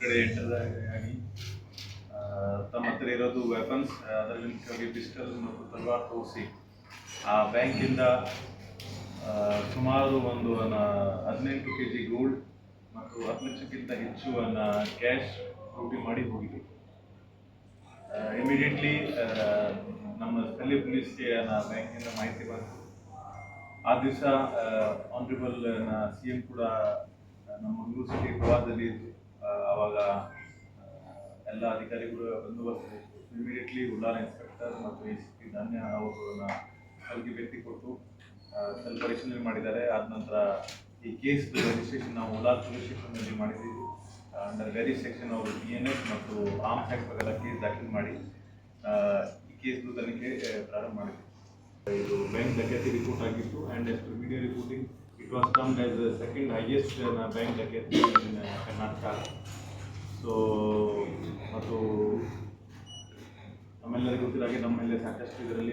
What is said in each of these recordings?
ಕಡೆ ಆ, ತಮ್ಮ ಹತ್ರ ಇರೋದು ವೆಪನ್ಸ್ ಅದರಲ್ಲಿ ಮುಖ್ಯವಾಗಿ ಪಿಸ್ಟಲ್ ಮತ್ತು ತಲ್ವಾರ್ ತೋರಿಸಿ. ಆ ಬ್ಯಾಂಕಿಂದ ಸುಮಾರು ಒಂದು ಹದಿನೆಂಟು ಕೆ ಜಿ ಗೋಲ್ಡ್ ಮತ್ತು ಹತ್ತು ಲಕ್ಷಕ್ಕಿಂತ ಹೆಚ್ಚು ಕ್ಯಾಶ್ ಲೂಟಿ ಮಾಡಿ ಹೋಗಿದೆ. ಇಮಿಡಿಯೇಟ್ಲಿ ನಮ್ಮ ಸ್ಥಳೀಯ ಪೊಲೀಸ್ಗೆ ಬ್ಯಾಂಕಿಂದ ಮಾಹಿತಿ ಬಂತು. ಆ ದಿವಸ ಆನರೇಬಲ್ ಸಿ ಎಂ ಕೂಡ ನಮ್ಮ ಮಂಗಳೂರು ಸಿಟಿ ಗೋವಾದಲ್ಲಿ ಆ, ಅವಾಗ ಆ, ಎಲ್ಲ ಅಧಿಕಾರಿಗಳು ಬಂದೋಬಸ್ತ್ ಇಮಿಡಿಯೇಟ್ಲಿ ಉಳ್ಳಾಲ ಇನ್ಸ್ಪೆಕ್ಟರ್ ಮತ್ತು ಎ ಸಿ ಪಿ ಧಾನ್ಯ ಅವರನ್ನ ಅಲ್ಲಿಗೆ ಭೇಟಿ ಕೊಟ್ಟು ಸ್ವಲ್ಪ ಪರಿಶೀಲನೆ ಮಾಡಿದ್ದಾರೆ. ಆದ ನಂತರ ಈ ಕೇಸ್ ರಿಜಿಸ್ಟ್ರೇಷನ್ ನಾವು ಉಳ್ಳಾಲ ಪೊಲೀಸ್ ಸ್ಟೇಷನ್ನಲ್ಲಿ ಮಾಡಿದ್ದೀವಿ. ಅಂಡರ್ ವೆರಿ ಸೆಕ್ಷನ್ ಅವರು ಬಿ ಎನ್ ಎಸ್ ಮತ್ತು ಆರ್ಮ್ಸ್ ಆ್ಯಕ್ಟ್ ಪ್ರಕಾರ ಕೇಸ್ ದಾಖಲು ಮಾಡಿ ಈ ಕೇಸ್ದು ತನಿಖೆ ಪ್ರಾರಂಭ ಮಾಡಿದ್ದೀವಿ. ಇದು ಬ್ಯಾಂಕ್ ಡಕೇತಿ ರಿಪೋರ್ಟ್ ಆಗಿತ್ತು and as media reporting it was ಕಮ್ಡ್ as the second highest bank dacoity in Karnataka so ಮತ್ತು ನಮ್ಮೆಲ್ಲರಿಗೂ ಗೊತ್ತಿರೋ ನಮ್ಮಲ್ಲಿ ಸಾಕಷ್ಟು ಇದರಲ್ಲಿ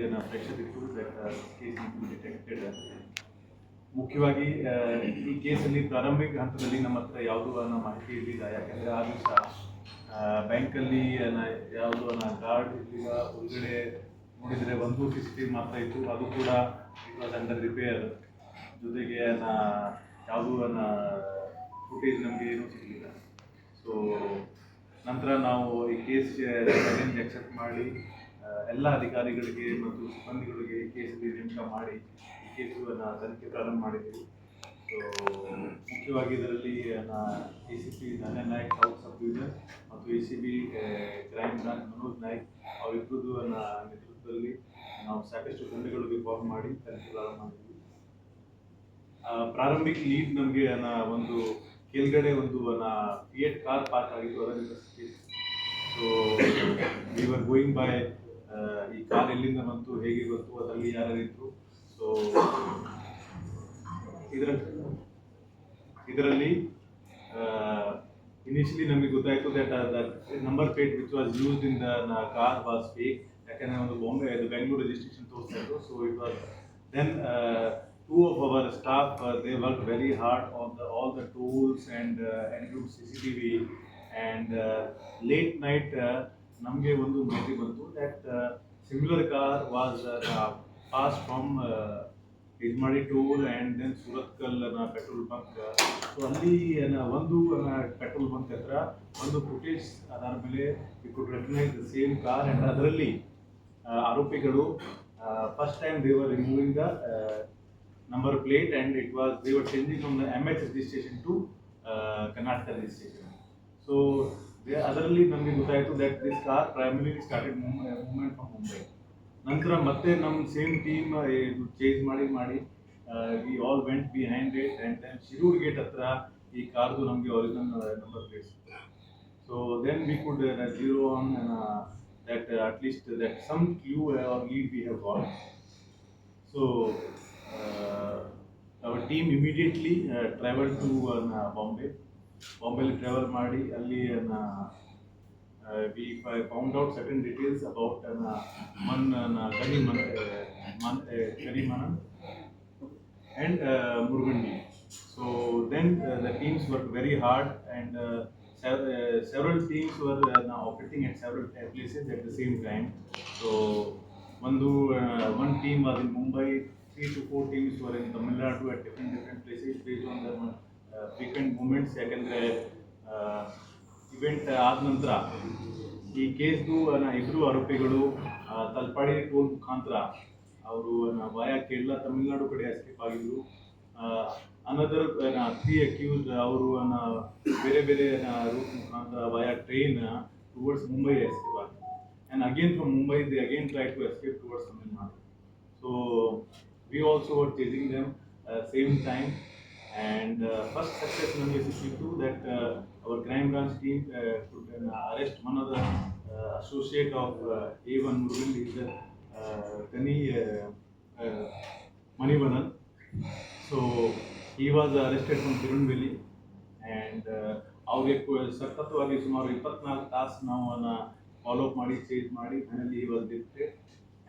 ಕೇಸ್ ಡಿಟೆಕ್ಟೆಡ್ ಮುಖ್ಯವಾಗಿ ಈ ಕೇಸಲ್ಲಿ ಪ್ರಾರಂಭಿಕ ಹಂತದಲ್ಲಿ ನಮ್ಮ ಹತ್ರ ಯಾವುದೂ ಅನ್ನೋ ಮಾಹಿತಿ ಇರಲಿಲ್ಲ. ಯಾಕಂದರೆ ಆ ದಿವಸ ಬ್ಯಾಂಕಲ್ಲಿ ಯಾವುದು ಗಾರ್ಡ್ ಇರಲಿಲ್ಲ. ಒಳಗಡೆ ನೋಡಿದರೆ ಒಂದು ಸಿ ಸಿ ಟಿ ವಿ ಮಾತ್ರ ಇತ್ತು. ಅದು ಕೂಡ ಇಟ್ ವಾಸ್ ಅಂಡರ್ ರಿಪೇರ್ ಜೊತೆಗೆ ಯಾವುದೂ ಫುಟೇಜ್ ನಮಗೆ ಏನೂ ಸಿಗಲಿಲ್ಲ. ಸೊ ನಂತರ ನಾವು ಈ ಕೇಸ್ ಚಾಲೆಂಜ್ ಅಕ್ಸೆಪ್ಟ್ ಮಾಡಿ ಎಲ್ಲ ಅಧಿಕಾರಿಗಳಿಗೆ ಮತ್ತು ಸಿಬ್ಬಂದಿಗಳಿಗೆ ಕೇಸಲ್ಲಿ ನೇಮಕ ಮಾಡಿ ಈ ಕೇಸನ್ನು ತನಿಖೆ ಪ್ರಾರಂಭ ಮಾಡಿದ್ದೀವಿ ಸೊ ಮುಖ್ಯವಾಗಿ ಇದರಲ್ಲಿ A C P Dhanya Nayak south sub ಮತ್ತು A C B crime branch Manoj Naik ಅವರಿಬ್ಬರದ್ದು ನೇತೃತ್ವದಲ್ಲಿ ನಾವು ಸಾಕಷ್ಟು ತಂಡಗಳಿಗೆ ಫಾರ್ಮ್ ಮಾಡಿ ತನಿಖೆ ಪ್ರಾರಂಭ ಮಾಡಿದ್ವಿ. ಆ, ಪ್ರಾರಂಭಿಕ ಲೀಡ್ ನಮಗೆ ಒಂದು ಕೆಳಗಡೆ ಒಂದು ಫಿಯೇಟ್ ಕಾರ್ ಪಾರ್ಕ್ ಆಗಿತ್ತು ಅದರಿಂದ so we were going by ಈ ಕಾರ್ ಎಲ್ಲಿಂದ ಬಂತು, ಹೇಗೆ ಬಂತು, ಅದರಲ್ಲಿ ಯಾರಿದ್ರು ಸೊ ಇದರ, ಇದರಲ್ಲಿ ಇನಿಷಿಯಲಿ ನಮಗೆ ಗೊತ್ತಾಯಿತು that number plate which was used in the car was fake ಯಾಕಂದರೆ ಒಂದು ಬಾಂಬೆ ಬೆಂಗಳೂರು ರಿಜಿಸ್ಟ್ರೇಷನ್ ತೋರಿಸ್ತಾ ಇತ್ತು so it was then two of our staff they work very hard on the all the tools and include C C T V and late night ನಮಗೆ ಒಂದು ಮಾಹಿತಿ ಬಂತು that similar car was pass from Ijmadi toll and then Surathkal petrol bunk so ಅಲ್ಲಿ ಒಂದು petrol bunk ಹತ್ರ ಒಂದು footage ಅದಾದ ಮೇಲೆ you could recognise the same car and ಅದರಲ್ಲಿ ಆರೋಪಿಗಳು first time they were removing the plate and it was they were changing from the M H registration to Karnataka registration so ಅದರಲ್ಲಿ ನಮಗೆ ಗೊತ್ತಾಯಿತು that this car primary started movement from Mumbai ನಂತರ ಮತ್ತೆ ನಮ್ಮ same team ಇದು change ಮಾಡಿ ಮಾಡಿ we all went behind it and then Shirur gate ಹತ್ರ ಈ ಕಾರ್ದು ನಮಗೆ original number plates so then we could zero on that at least that some Q R lead we have got so our team immediately travel to Bombay ಬಾಂಬೆಲಿ travel ಮಾಡಿ ಅಲ್ಲಿ we found out certain details about Mann ಗನಿ uh, ಮನ್ Man, uh, and uh, Murgundi. So then uh, the teams worked very hard and uh, sev- uh, several teams were uh, now operating at several uh, places at the same time. So one, do, uh, one team was in Mumbai, three to four teams were in Tamil Nadu at different different places based on the uh, frequent movements. ಯಾಕಂದರೆ event ಆದ ನಂತರ ಈ ಕೇಸ್ದು ಇಬ್ಬರು ಆರೋಪಿಗಳು Talapady toll ಮುಖಾಂತರ ಅವರು ವಾಯ ಕೇರಳ ತಮಿಳುನಾಡು ಕಡೆ ಎಸ್ಕೇಪ್ ಆಗಿದ್ರು. ಅನದರ್ ತ್ರೀ ಅಕ್ಯೂಸ್ ಅವರು ಬೇರೆ ಬೇರೆ ರೂಟ್ ಮುಖಾಂತರ via train towards Mumbai escape ಆಗಿದ್ರು. And again from Mumbai the again try to escape towards Tamil Nadu so we also were chasing them same time and first success ನಮಗೆ ಸಿಕ್ಕಿತ್ತು that our crime branch team could arrest one of the associate of uh, A1 Murugan is the uh, Kani uh, uh, Manivanan. So he was arrested from Tirunelveli and uh, ಅವ್ರಿಗೆ ಕು- ಸುಮಾರು ಇಪ್ಪತ್ನಾಲ್ಕು ತಾಸು ನಾವು ಅವನ್ನ follow up ಮಾಡಿ change ಮಾಡಿ finally was ಡಿಫ್ಟೆಡ್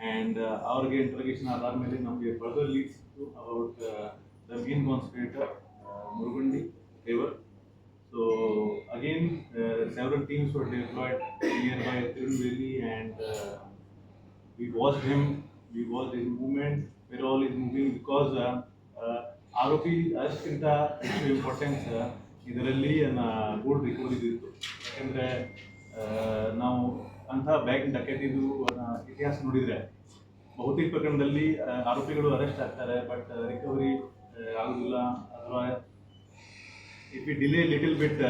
ಆ್ಯಂಡ್ ಅವ್ರಿಗೆ ಇಂಟ್ರಗೇಷನ್ ಅದಾದಮೇಲೆ ನಮಗೆ ಫರ್ದರ್ ಲೀಡ್ ಸಿಕ್ತು about the main conspirator Murugundi so so again several teams were deployed nearby Tirunelveli and uh, we watched him, we watched his movement, where all is moving because uh, uh, ಆರೋಪಿ ಅಷ್ಟಕ್ಕಿಂತ ಹೆಚ್ಚು importance ಇದರಲ್ಲಿ gold recovery ಇತ್ತು ಯಾಕಂದರೆ ನಾವು ಅಂಥ bank ಡಕೇತಿದು ಇತಿಹಾಸ ನೋಡಿದರೆ ಬಹುತೇಕ ಪ್ರಕರಣದಲ್ಲಿ ಆರೋಪಿಗಳು ಅರೆಸ್ಟ್ ಆಗ್ತಾರೆ ಬಟ್ ರಿಕವರಿ ಆಗೋದಿಲ್ಲ. ಅಥವಾ if you delay little bit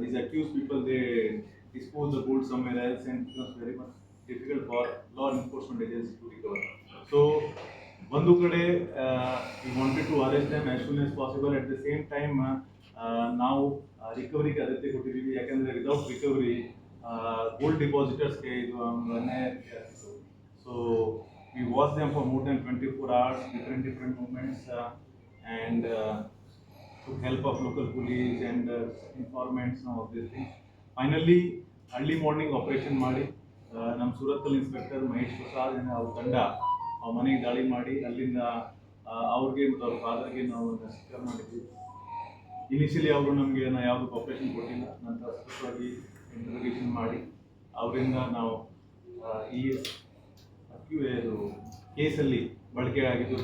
these accuse people they dispose people they dispose else somewhere very and difficult for law enforcement agencies to recover. So, ಒಂದು ಕಡೆ we wanted to arrest time as soon as possible at the same time ನಾವು ರಿಕವರಿಗೆ ಆದ್ಯತೆ ಕೊಟ್ಟಿದ್ದೀವಿ. ಯಾಕಂದ್ರೆ without recovery gold ಡಿಪಾಸಿಟರ್ಸ್ಗೆ ಇದು ಒಂದು ಅನ್ಯಾಯ ರೀತಿ so so we watch them for more then twenty four hours different different moments and to help of local police and informants these things. Finally, early morning operation ಮಾಡಿ ಆ, ನಮ್ಮ ಸೂರತ್ತಲ್ಲಿ inspector Mahesh Prasad and ಅವ್ರ ತಂಡ ಅವ್ರ ಮನೆಗೆ ದಾಳಿ ಮಾಡಿ ಅಲ್ಲಿಂದ ಅವ್ರಿಗೆ ಮತ್ತು ಅವ್ರ ಫಾದರ್ಗೆ ನಾವು ಸೆಕ್ಯೂರ್ ಮಾಡಿದ್ವಿ. ಇನಿಷಿಯಲಿ ಅವರು ನಮಗೆ ಯಾವುದು ಆಪರೇಷನ್ ಕೊಟ್ಟಿಲ್ಲ. ನಂತರ ಸತತವಾಗಿ ಇಂಟರ್ಗೇಷನ್ ಮಾಡಿ, ಅವರಿಂದ ನಾವು ಈ ಇದು ಕೇಸಲ್ಲಿ ಬಳಕೆ ಆಗಿದ್ದು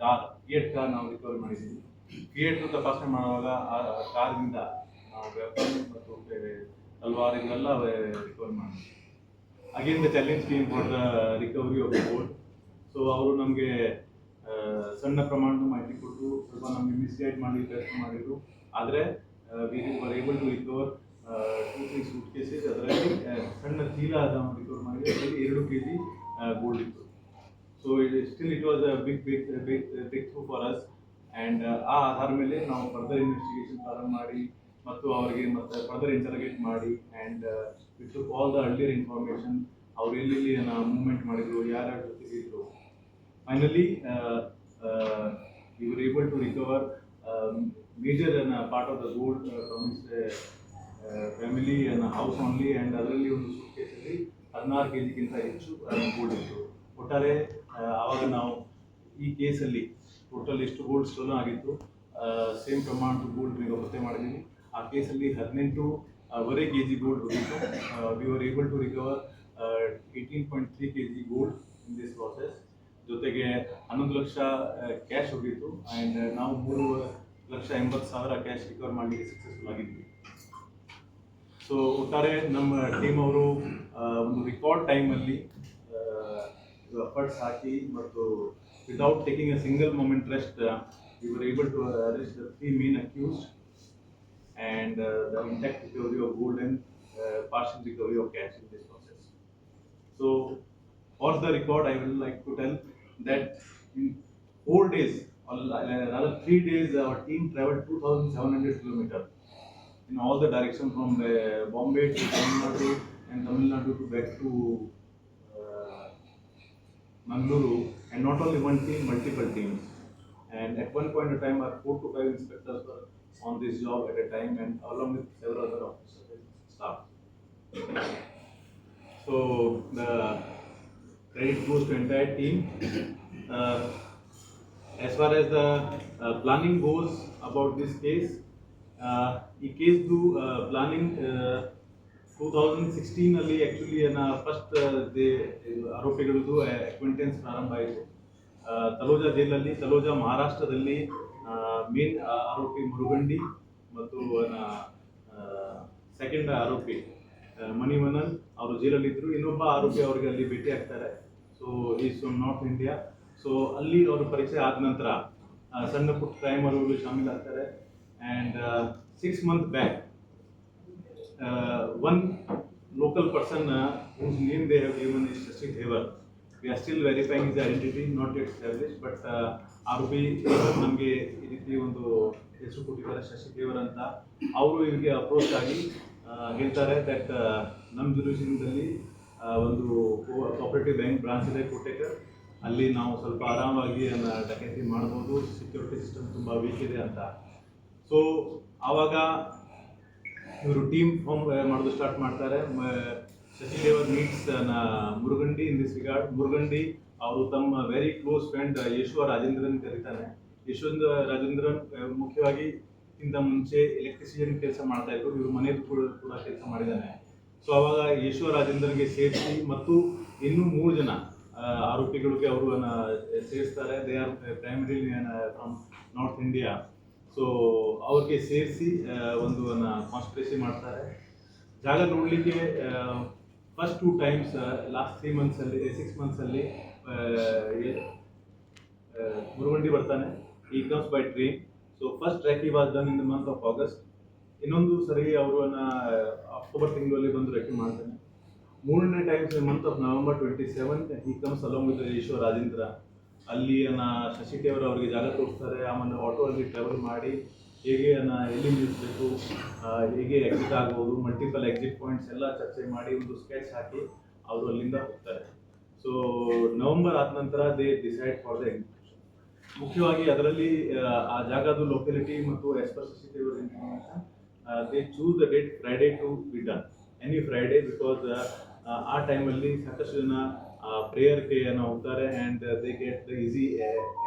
ಕಾರ್ ಫಿಯೇಟ್ ಕಾರ್ ನಾವು ರಿಕವರ್ ಮಾಡಿದ್ದೀವಿ. ಫಿಯೇಟ್ ತಪಾಸಣೆ ಮಾಡುವಾಗ, ಆ ಕಾರಿಂದ ನಾವು ವೆಪನ್ ಮತ್ತು ಬೇರೆ ತಲ್ವಾರ್ ಇದೆಲ್ಲ ರಿಕವರ್ ಮಾಡಿದ್ವಿ. Again the challenge team for recovery of gold so ಅವರು ನಮಗೆ ಸಣ್ಣ ಪ್ರಮಾಣದ ಮಾಹಿತಿ ಕೊಟ್ಟು ಸ್ವಲ್ಪ ನಮಗೆ ಮಿಸ್ಗೈಡ್ ಮಾಡಿ ಟೆಸ್ಟ್ ಮಾಡಿದ್ರು. ಆದರೆ we were able to recover two three suitcases ಅದರಲ್ಲಿ ಸಣ್ಣ ಚೀಲ ಅದನ್ನು ರಿಕವರ್ ಮಾಡಿ ಅದರಲ್ಲಿ ಎರಡು ಕೆ ಜಿ ಗೋಲ್ಡ್ ಇತ್ತು. So it still it was a big big big big through for us and ಆ ಆಧಾರ ಮೇಲೆ ನಾವು ಫರ್ದರ್ ಇನ್ವೆಸ್ಟಿಗೇಷನ್ ಪ್ರಾರಂಭ ಮಾಡಿ, ಮತ್ತು ಅವರಿಗೆ ಮತ್ತೆ ಫರ್ದರ್ ಇಂಟರ್ಗೇಟ್ ಮಾಡಿ and with all the earlier information ಅವ್ರು ಎಲ್ಲೆಲ್ಲಿ ಮೂವ್ಮೆಂಟ್ ಮಾಡಿದ್ರು ಯಾರ್ಯಾರ ಜೊತೆಗೆ ಇದ್ರು. Finally you were able to recover major part of the gold the and house only and ಅದರಲ್ಲಿ ಒಂದು ಸೂಟ್ಕೇಸಲ್ಲಿ ಹದಿನಾರು ಕೆ ಜಿಗಿಂತ ಹೆಚ್ಚು ಗೋಲ್ಡ್ ಇತ್ತು. ಒಟ್ಟಾರೆ ಆವಾಗ ನಾವು ಈ ಕೇಸಲ್ಲಿ ಟೋಟಲ್ ಎಷ್ಟು ಗೋಲ್ಡ್ ಸ್ಟೋನ್ ಆಗಿತ್ತು ಸೇಮ್ ಪ್ರಮಾಣದ ಗೋಲ್ಡ್ ಪತ್ತೆ ಮಾಡಿದ್ದೀವಿ ಆ ಕೇಸಲ್ಲಿ ಹದಿನೆಂಟು ವರೆ ಕೆ ಜಿ ಗೋಲ್ಡ್ ಹೋಗಿತ್ತು we are able to recover eighteen point three K G gold in this process ಜೊತೆಗೆ ಹನ್ನೊಂದು ಲಕ್ಷ ಕ್ಯಾಶ್ ಹೋಗಿತ್ತು. ಆ್ಯಂಡ್ ನಾವು ಮೂರು ಲಕ್ಷ ಎಂಬತ್ತು ಸಾವಿರ ಕ್ಯಾಶ್ ರಿಕವರ್ ಮಾಡಲಿಕ್ಕೆ ಸಕ್ಸಸ್ಫುಲ್ ಆಗಿದ್ವಿ. ಸೊ ಒಟ್ಟಾರೆ ನಮ್ಮ ಟೀಮ್ ಅವರು ಒಂದು ರೆಕಾರ್ಡ್ ಟೈಮಲ್ಲಿ ಎಫರ್ಟ್ಸ್ ಹಾಕಿ ಮತ್ತು without taking a single moment rest we were able to arrest the three main accused and uh, the intact recovery of gold and uh, partial recovery of cash in this process. So, for the record, I would like to tell that in four days, or rather three days, our team traveled 2,700 kilometers in all the direction from the Bombay to Tamil Nadu and Tamil Nadu to back to uh, Mangaluru, and not only one team, multiple teams. And at one point in time, our four to five inspectors were on this job at a time, and along with several other officers and staff. So the credit goes to entire team. Uh, as far as the uh, planning goes about this case, ಈ ಕೇಸ್ದು planning two thousand sixteen ಅಲ್ಲಿ actually first ಆರೋಪಿಗಳದ್ದು acquaintance ಪ್ರಾರಂಭ ಆಯಿತು. ತಲೋಜಾ ಜೈಲಲ್ಲಿ, ತಲೋಜಾ ಮಹಾರಾಷ್ಟ್ರದಲ್ಲಿ main ಆರೋಪಿ ಮುರುಗಂಡಿ ಮತ್ತು ಸೆಕೆಂಡ್ ಆರೋಪಿ ಮಣಿವನನ್ ಅವರು ಜೈಲಲ್ಲಿದ್ದರು ಇನ್ನೊಬ್ಬ ಆರೋಪಿ ಅವರಿಗೆ ಅಲ್ಲಿ ಭೇಟಿ ಆಗ್ತಾರೆ. So is from north India so ಅಲ್ಲಿ ಅವರು ಪರಿಚಯ ಆದ ನಂತರ ಸಣ್ಣ ಪುಟ್ಟ ಕ್ರೈಮ್ ಅವರು ಶಾಮಿಲ್ ಆಗ್ತಾರೆ and six month back one local person whose name they have given is Shashi Thevar. We are still verifying his identity, not yet established, but uh, ಆರೋಪಿ ನಮಗೆ ಈ ರೀತಿ ಒಂದು ಹೆಸರು ಕೊಟ್ಟಿದ್ದಾರೆ ಶಶಿ ದೇವರ್ ಅಂತ. ಅವರು ಇವರಿಗೆ ಅಪ್ರೋಚ್ ಆಗಿ ಹೇಳ್ತಾರೆ ದಟ್ ನಮ್ಮ ಜುರಿಷನ್ದಲ್ಲಿ ಒಂದು ಕೋಆಪರೇಟಿವ್ ಬ್ಯಾಂಕ್ ಬ್ರಾಂಚ್ ಇದೆ ಕೋಟೆಕರ್ ಅಲ್ಲಿ ನಾವು ಸ್ವಲ್ಪ ಆರಾಮಾಗಿ ಡಕೈತಿ ಮಾಡ್ಬೋದು ಸೆಕ್ಯೂರಿಟಿ ಸಿಸ್ಟಮ್ ತುಂಬ ವೀಕ್ ಇದೆ ಅಂತ. ಸೊ ಆವಾಗ ಇವರು ಟೀಮ್ ಫಾರ್ಮ್ ಮಾಡೋದು ಸ್ಟಾರ್ಟ್ ಮಾಡ್ತಾರೆ. ಮ- Shashidevar meets Murugandi in this regard Murugandi ಅವರು ತಮ್ಮ very close friend Yashwa Rajendran ಕರೀತಾನೆ. Yashwant Rajendran ಮುಖ್ಯವಾಗಿ ಇಂತ ಮುಂಚೆ ಎಲೆಕ್ಟ್ರಿಸಿಯನ್ ಕೆಲಸ ಮಾಡ್ತಾ ಇದ್ರು. ಇವರು ಮನೆಯಲ್ಲಿ ಕೂಡ ಕೂಡ ಕೆಲಸ ಮಾಡಿದ್ದಾನೆ ಸೊ ಅವಾಗ ಯಶೋ ರಾಜೇಂದ್ರಗೆ ಸೇರಿಸಿ ಮತ್ತು ಇನ್ನೂ ಮೂರು ಜನ ಆರೋಪಿಗಳಿಗೆ ಅವರು ಸೇರಿಸ್ತಾರೆ. They are primary from north India so ಅವ್ರಿಗೆ ಸೇರಿಸಿ ಒಂದು ಕಾನ್ಸ್ಪಿರಸಿ ಮಾಡ್ತಾರೆ. ಜಾಗ ನೋಡಲಿಕ್ಕೆ first two times last three ಮಂತ್ಸಲ್ಲಿ six ಮಂತ್ಸಲ್ಲಿ ಮುರುಗಂಡಿ ಬರ್ತಾನೆ. He comes by train so first track ಈ was done in the month of August ಇನ್ನೊಂದು ಸರಿ ಅವರು ಅಕ್ಟೋಬರ್ ತಿಂಗಳಲ್ಲಿ ಬಂದು ರೆಕಿ ಮಾಡ್ತಾನೆ. ಮೂರನೇ times month of November twenty seventh he comes along with Ishwar Rajendra ಅಲ್ಲಿ ಅನ್ನ ಶಶಿ ದೇವರು ಅವರಿಗೆ ಜಾಗ ತೋರಿಸ್ತಾರೆ ಆಮೇಲೆ ಆಟೋ ಅಲ್ಲಿ ಟ್ರಾವೆಲ್ ಮಾಡಿ ಹೇಗೆ ಅನ್ನ ಎಲ್ಲಿ ನಿಲ್ಲಿಸಬೇಕು ಹೇಗೆ ಎಕ್ಸಿಟ್ ಆಗ್ಬೋದು ಮಲ್ಟಿಪಲ್ ಎಕ್ಸಿಟ್ ಪಾಯಿಂಟ್ಸ್ ಎಲ್ಲ ಚರ್ಚೆ ಮಾಡಿ ಒಂದು ಸ್ಕೆಚ್ ಹಾಕಿ ಅವರು ಅಲ್ಲಿಂದ ಹೋಗ್ತಾರೆ. ಸೊ ನವೆಂಬರ್ ಆದ ನಂತರ ದೇ ಡಿಸೈಡ್ ಫಾರ್ ದ ಮುಖ್ಯವಾಗಿ ಅದರಲ್ಲಿ ಆ, ಜಾಗದ ಲೊಕ್ಯಾಲಿಟಿ ಮತ್ತು as per Shashi information they choose the date Friday to be done any Friday because ಆ ಟೈಮಲ್ಲಿ ಸಾಕಷ್ಟು ಜನ ಪ್ರೇಯರ್ಗೆ ಹೋಗ್ತಾರೆ and they get the easy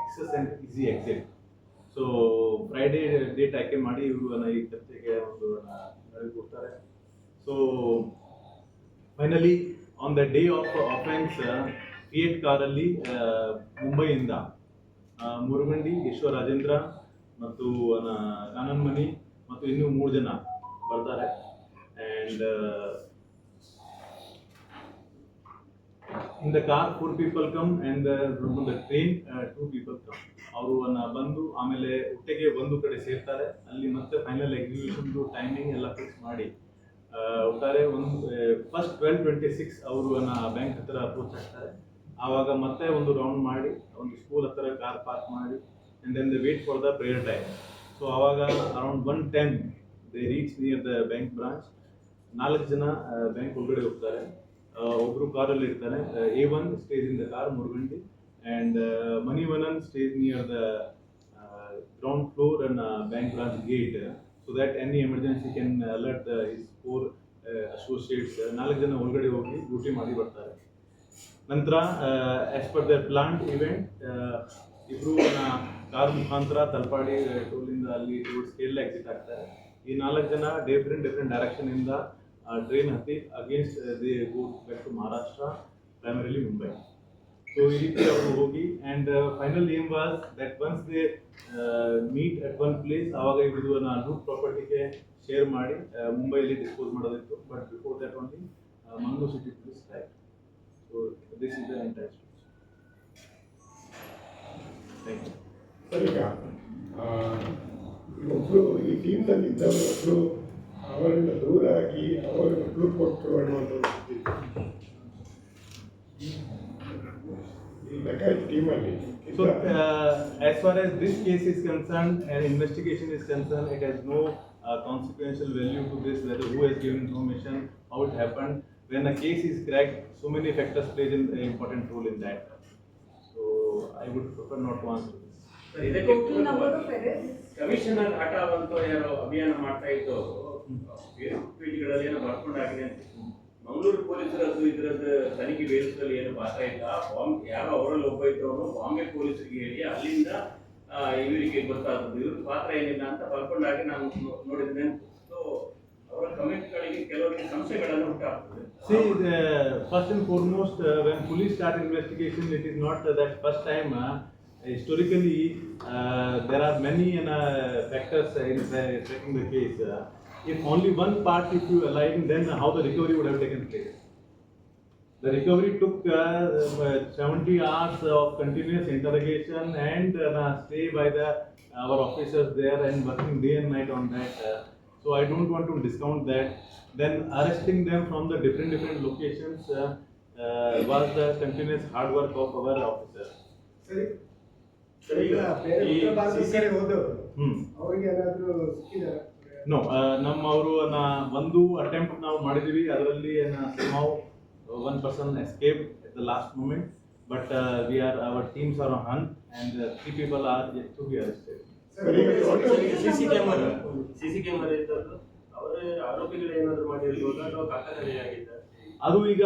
access and easy exit so Friday date ಆಯ್ಕೆ ಮಾಡಿ ಇವರು ಈ ಚರ್ಚೆಗೆ ಒಂದು ಕೊಡ್ತಾರೆ. So finally on the day of offence create ಕಾರಲ್ಲಿ ಮುಂಬೈಯಿಂದ ಮುರುಗಂಡಿ ಈಶ್ವರ ರಾಜೇಂದ್ರ ಮತ್ತು ಕಾನನ್ ಮನಿ ಮತ್ತು ಇನ್ನೂ ಮೂರು ಜನ ಬರ್ತಾರೆ. And in the car four people come and the train two people come ಅವರು ಬಂದು ಆಮೇಲೆ ಒಟ್ಟಿಗೆ ಒಂದು ಕಡೆ ಸೇರ್ತಾರೆ. ಅಲ್ಲಿ ಮತ್ತೆ ಫೈನಲ್ ಎಕ್ಸಿಕ್ಯೂಷನ್ದು ಟೈಮಿಂಗ್ ಎಲ್ಲ ಫಿಕ್ಸ್ ಮಾಡಿ ಒಟ್ಟಾರೆ ಒಂದು ಫಸ್ಟ್ ಟ್ವೆಲ್ ಟ್ವೆಂಟಿ ಸಿಕ್ಸ್ ಅವರು ಬ್ಯಾಂಕ್ ಹತ್ರ ಅಪ್ರೋಚ್ ಆಗ್ತಾರೆ. ಆವಾಗ ಮತ್ತೆ ಒಂದು ರೌಂಡ್ ಮಾಡಿ, ಒಂದು ಸ್ಕೂಲ್ ಹತ್ರ ಕಾರ್ ಪಾರ್ಕ್ ಮಾಡಿ and then the wait for the prayer time so ಆವಾಗ around one ten they reach near the bank branch ನಾಲ್ಕು ಜನ ಬ್ಯಾಂಕ್ ಒಳಗಡೆ ಹೋಗ್ತಾರೆ. ಆ, ಒಬ್ರು ಕಾರಲ್ಲಿ ಇರ್ತಾರೆ. A one stage in the car Murugandi and Manivannan stage near the ground floor and bank branch gate so that any emergency can alert is four associates ನಾಲ್ಕು ಜನ ಒಳಗಡೆ ಹೋಗಿ ಡ್ಯೂಟಿ ಮಾಡಿ ಬರ್ತಾರೆ. ನಂತರ as per the plant event ಇಬ್ರು car ಮುಖಾಂತರ ತಲಪಾಡಿ ಟೋಲಿಂದ ಅಲ್ಲಿ ಟೂರ್ಸ್ ಸ್ಕೇಲ್ ಎಕ್ಸಿಟ್ ಆಗ್ತಾರೆ. ಈ ನಾಲ್ಕು ಜನ ಡಿಫ್ರೆಂಟ್ ಡಿಫ್ರೆಂಟ್ ಡೈರೆಕ್ಷನ್ ಇಂದ ಟ್ರೈನ್ ಹತ್ತಿ against the go back to Maharashtra primarily Mumbai so ಈ ರೀತಿ ಅವರು ಹೋಗಿ and final aim was that once they meet at one place ಆವಾಗ ಇವ್ರದ್ದು ನಾನು ಪ್ರಾಪರ್ಟಿಗೆ ಶೇರ್ ಮಾಡಿ ಮುಂಬೈಲಿ ಡಿಸ್ಪೋಸ್ ಮಾಡೋದಿತ್ತು. But before that only Mangaluru city police right so this is the entire thank you ಸರಿ ಈಗ ಆ, ಈ ಟೀಮ್ನಲ್ಲಿ ಇದ್ದವರು ಒಬ್ರು ಅವರಿಂದ ದೂರ ಆಗಿ ಅವರಿಗೆ ಕ್ಲೂ ಕೊಟ್ಟರು ಅನ್ನೋದು So, uh, as far as this case is concerned and investigation is concerned, it has no uh, consequential value to this, whether who has given information, how it happened. When a case is cracked, so many factors play an important role in that. So, I would prefer not to answer this. Commissioner Atta ಯಾರೋ ಅಭಿಯಾನ ಮಾಡ್ತಾ ಇದ್ದವರು Facebook ಪೇಜ್ಗಳಲ್ಲಿ ಏನೋ ಬರ್ಕೊಂಡಾಗಿದೆ ಅಂತ ಮಂಗಳೂರು ಪೊಲೀಸರದ್ದು ಇದರದ್ದು ತನಿಖೆ ಬೇರಿಸಲು ಏನು ಪಾತ್ರ ಇಲ್ಲ ಬಾಂಬ್ ಯಾರೋ ಅವರಲ್ಲಿ ಒಬ್ಬ ಇದ್ದವರು ಬಾಂಬೆ ಪೊಲೀಸರಿಗೆ ಹೇಳಿ ಅಲ್ಲಿಂದ ಇವರಿಗೆ ಗೊತ್ತಾದದ್ದು ಇವ್ರ ಪಾತ್ರ ಏನಿಲ್ಲ ಅಂತ ಬರ್ಕೊಂಡಾಗಿ ನಾನು ನೋ- ನೋಡಿದ್ದೇನೆ ಸೊ ಅವರ ಕಮೆಂಟ್ಗಳಿಗೆ ಕೆಲವರಿಗೆ ಸಂಶಯಗಳನ್ನು ಉಂಟಾಗ್ತದೆ See, the, first and foremost, uh, when police start investigation, it is not uh, that first time. Uh, historically, uh, there are many uh, factors in uh, tracking the case. Uh, if only one part if you align, then how the recovery would have taken place. The recovery took uh, uh, 70 hours of continuous interrogation and uh, stay by the our officers there and working day and night on that. Uh, so I don't want to discount that. Then arresting them from the different different locations uh, uh, was the continuous hard work of our officers. ಸರಿ ಸರಿ, ಈಗ ಬೇರೆ ಈ ಉತ್ತರ ಭಾರತದ CC ಕಡೆ ಹೋದವರು Hmm. ಅವ್ರಿಗೆ ಏನಾದ್ರು ಸಿಕ್ಕಿದಾರ ನೋ ನಮ್ಮ ಅವರು ಒಂದು ಅಟೆಂಪ್ಟ್ ನಾವು ಮಾಡಿದೀವಿ ಅದರಲ್ಲಿ ನಾವು one person escape at the last moment but we are our teams are on and three people are to be arrested sir, CC camera CC camera ಇದ್ದದ್ದು. ಅವರ ಆರೋಪಿಗಳು ಏನಾದ್ರು ಮಾಡಿರ್ಬೋದು ಅಥವಾ ಅದು ಈಗ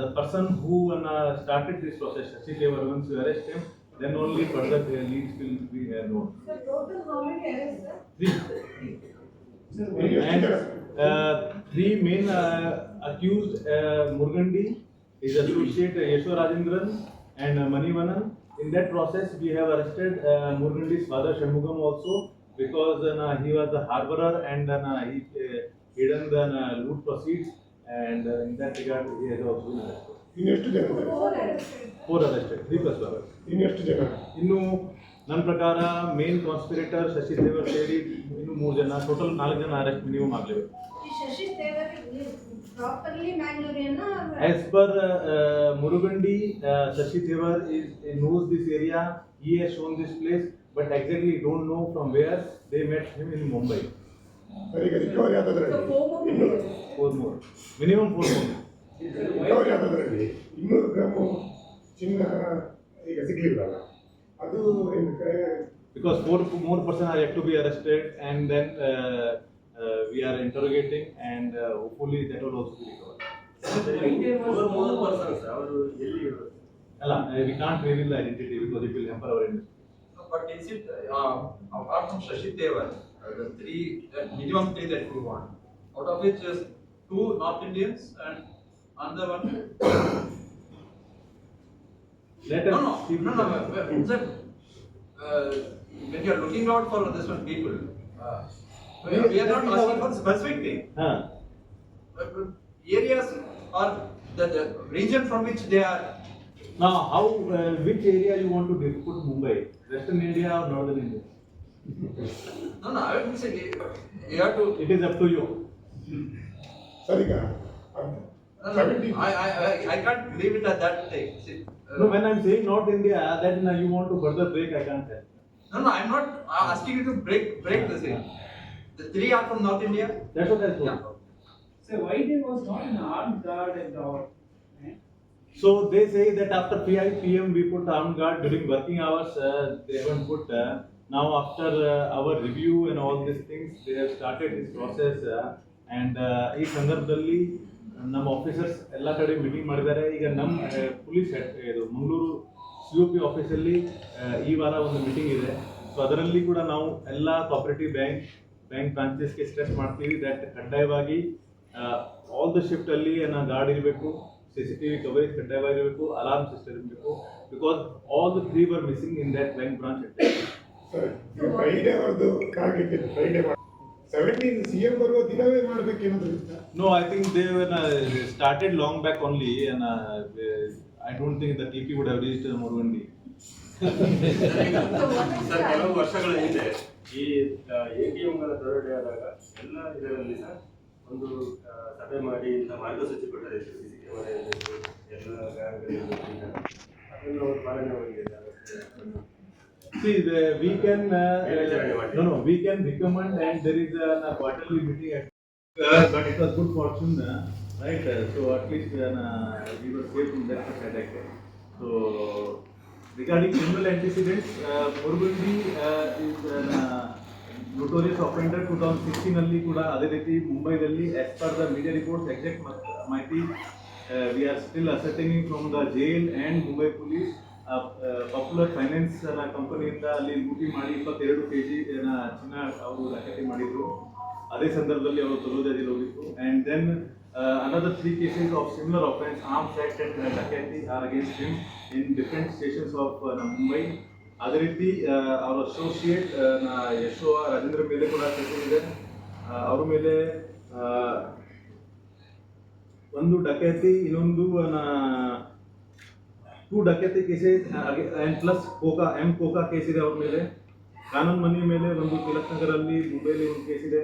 ದ ಪರ್ಸನ್ ಹೂ ಅನ್ನ ಸ್ಟಾರ್ಟೆಡ್ ದಿಸ್ ಪ್ರೊಸೆಸ್ ಶಶಿ ದೇವರ್ once you arrest him then only further will be will be total how Sir, total how And uh, three main uh, accused, uh, Murgandi, his associate uh, Yeshwar Rajendran and uh, Manivanan. In that process, we have arrested uh, Murgandi's father Shanmugam also because uh, he was the harborer and uh, he uh, hidden the uh, loot proceeds and uh, in that regard he has also been arrested. ಇನ್ನೆಷ್ಟು ಜನ? Four arrested. Four arrested, three plus one. ಇನ್ನೆಷ್ಟು ಜನ ಇನ್ನು ನನ್ನ ಪ್ರಕಾರ main conspirator Shashi ದೇವರ್ ಸೇರಿ ಇನ್ನು ಮೂರು ಜನ ಟೋಟಲ್ ನಾಲ್ಕು ಜನ ಅರೆಸ್ಟ್ ಮಿನಿಮಮ್ ಆಗಲೇಬೇಕು ಈ Shashi Thevar properly ಮ್ಯಾಂಗ್ಳೂರಿಯನ್ನ As per uh, Murugandi, uh, Shashi Thevar is, knows this area. He has shown this place, but exactly don't know from where they met him in Mumbai. Sir ಈಗ recovery ಆದದ್ರಲ್ಲಿ ಇನ್ನು Four more, minimum four more. Recovery ಆದದ್ರಲ್ಲಿ ಇನ್ನೂರು gram ಚಿನ್ನ ಈಗ ಸಿಗ್ಲಿಲ್ಲಲ್ಲ ಅದು because four more person are yet to be arrested and then uh, uh, we are interrogating and uh, hopefully that will also be recovered. Alla, we can't reveal the identity because it will hamper our investigation. But is it uh, apart from Shashi three minimum three that we want, out of which is two North Indians and another one let no, no, no, no, sir. Uh, when you are looking out for this one, people, uh, we, we are not asking for specific thing. Huh. Uh, areas or the, the region from which they are. Now, how uh, which area you want to put Mumbai? Western India or Northern India? no, no, I would say you have to. It is up to you. Sorry, I, I, I, I can't leave it at that thing. See, No, when I'm saying North India, then uh, you want to further break, I can't tell. No, no, I'm not uh, asking you to break break the thing. The three are from North India. That's what I told. Yeah. So why they was not an armed guard at the hour? eh? So they say that after 5 PM we put armed guard during working hours, uh, they haven't put. Uh, now after uh, our review and all these things, they have started this process. Uh, and uh, ಈ ಸಂದರ್ಭದಲ್ಲಿ ನಮ್ಮ officers ಎಲ್ಲ ಕಡೆ meeting ಮಾಡಿದ್ದಾರೆ. ಈಗ ನಮ್ಮ police ಇದು Mangaluru C U P ಆಫೀಸಲ್ಲಿ ಈ ವಾರ ಒಂದು ಮೀಟಿಂಗ್ ಇದೆ. ಸೊ ಅದರಲ್ಲಿ ಕೂಡ ನಾವು ಎಲ್ಲ ಕೋಪರೇಟಿವ್ ಬ್ಯಾಂಕ್ ಬ್ಯಾಂಕ್ ಬ್ರಾಂಚಸ್ಗೆ ಸ್ಟ್ರೆಸ್ ಮಾಡ್ತೀವಿ. ದಟ್ ಕಡ್ಡಾಯವಾಗಿ ಆಲ್ ದ ಶಿಫ್ಟಲ್ಲಿ ಅಲ್ಲಿ ಗಾರ್ಡ್ ಇರಬೇಕು C C T V coverage ಕಡ್ಡಾಯವಾಗಿರಬೇಕು alarm system ಇರಬೇಕು because all the three were missing in that bank branch Friday seventeen C M ಬರುವ ದಿನವೇ ಮಾಡ್ಬೇಕೇನಾದ್ರು ಇತ್ತಾ? No, I think they were uh, started long back only, and uh, they- I don't think the TP would have reached uh, Morgundi. Sir ಕೆಲವು ವರ್ಷಗಳ ಹಿಂದೆ ಈ A T ಎಂಗಳ ದರೋಡೆ ಆದಾಗ ಎಲ್ಲ ಇದರಲ್ಲಿ ಸರ್ ಒಂದು ಆ, ಸಭೆ ಮಾಡಿ ಇಂಥ ಮಾರ್ಗಸೂಚಿ ಕೊಟ್ಟರೆ ಸಿ ಸಿ ಕ್ಯಾಮರಾ ಎಲ್ಲ ಗ್ರಾಹಕರಿಗೆ ಅದನ್ನು ಅವರು ಪಾಲನೆ ಮಾಡಿದ್ದಾರೆ. See, the, we can, uh, no, no, we can recommend and there is a, a quarterly meeting at, uh, but it was good fortune, uh, right? Uh, so at least uh, we were safe from that attack. So regarding criminal antecedents, uh, Morgundi uh, is a uh, notorious offender 2016 ಅಲ್ಲಿ ಕೂಡ ಅದೇ Mumbai, ಮುಂಬೈದಲ್ಲಿ as per the media reports exact ಮಾಹಿತಿ uh, we are still ascertaining from the jail and Mumbai police popular finance ಕಂಪನಿಯಿಂದ ಅಲ್ಲಿ ಲೂಟಿ ಮಾಡಿ ಇಪ್ಪತ್ತೆರಡು ಕೆ ಜಿ ಚಿನ್ನ ಅವರು ದಾಖಲೆ ಮಾಡಿದ್ರು. ಅದೇ ಸಂದರ್ಭದಲ್ಲಿ ಅವರು ತಲೋದದಲ್ಲಿ ಹೋಗಿತ್ತು and then another three cases of similar offence arms act and dacoity are against him in different stations of Mumbai ಅದೇ ರೀತಿ ಅವರ ಅಸೋಸಿಯೇಟ್ ಯಶೋ ರಾಜೇಂದ್ರ ಮೇಲೆ ಕೂಡ ಇದೆ. ಅವ್ರ ಮೇಲೆ ಒಂದು ಡಕೈತಿ ಇನ್ನೊಂದು two dacoity cases and plus COCA M COCA case ಇದೆ ಅವ್ರ ಮೇಲೆ ಕಾನೂನು ಮನಿ ಮೇಲೆ ಒಂದು ತಿಲಕ್ ನಗರಲ್ಲಿ ಮುಂಬೈಲಿ ಒಂದು ಕೇಸ್ ಇದೆ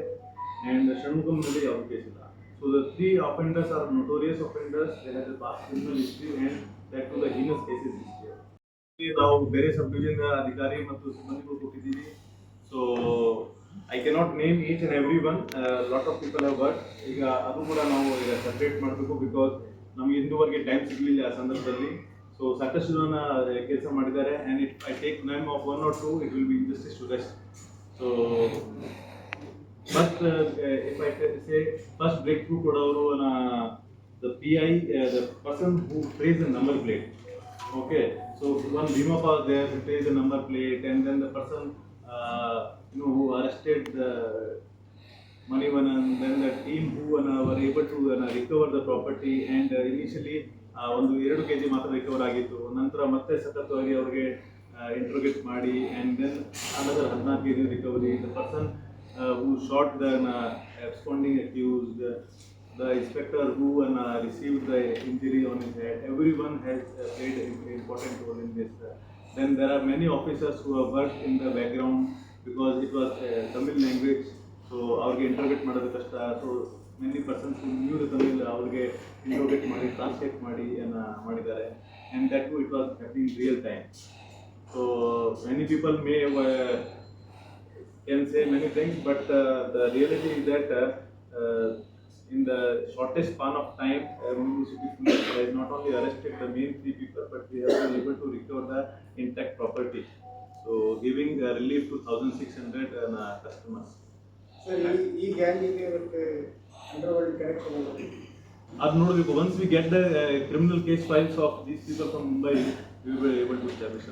ಅಂಡ್ ಷಣ್ಮುಖಂ ಮೇಲೆ ಯಾವ ಕೇಸ್ ಇಲ್ಲ so the three offenders are notorious offenders they have past criminal and that to the heinous cases ನಾವು ಬೇರೆ ಸಬ್ ಡಿವಿಷನ್ ಅಧಿಕಾರಿ ಮತ್ತು ಸಿಬ್ಬಂದಿಗಳು ಕೊಟ್ಟಿದ್ದೀವಿ. So I cannot name each and every one lot of people have work ಈಗ ಅದು ಕೂಡ ನಾವು ಈಗ ಸಪ್ರೇಟ್ ಮಾಡಬೇಕು ಬಿಕಾಸ್ ನಮಗೆ ಇಂದುವರೆಗೆ ಟೈಮ್ ಸಿಗಲಿಲ್ಲ ಆ ಸಂದರ್ಭದಲ್ಲಿ. ಸೊ ಸಾಕಷ್ಟು ಜನ ಕೆಲಸ ಮಾಡಿದ್ದಾರೆ and it I take name of one or two it will be injustice to rest so first if I say first breakthrough ಕೊಡೋರು the P I the person who plays the number plate okay was there, who traced the number plate, and then the person, uh, you know, who arrested the and then the team who uh, were able to uh, recover the property and uh, ಒಂದು ಎರಡು K G ಮಾತ್ರ recover ಆಗಿತ್ತು ನಂತರ ಮತ್ತೆ ಸತತವಾಗಿ ಅವ್ರಿಗೆ interrogate ಮಾಡಿ and then another ಹದಿನಾಲ್ಕು K G recovery the person who shot the absconding accused, the inspector who uh, received the injury on his head, everyone has has played an important role in this. There Then there are many officers who have worked in the background because it was so ಅವ್ರಿಗೆ interrogate ಮಾಡೋದು ಕಷ್ಟ. So many persons news Tamil ಅವ್ರಿಗೆ interrogate ಮಾಡಿ translate ಮಾಡಿ ಏನ ಮಾಡಿದ್ದಾರೆ. And that it was happening real time so many people may can say many things but the reality is that in the shortest span of time not only arrested the main three people but we have to recover the intact property so giving relief to thousand six hundred customers ಈ ಗ್ಯಾಂಗಿಗೆ ಅದು ನೋಡಬೇಕು. Once we get the criminal case files of these people from Mumbai we will able to establish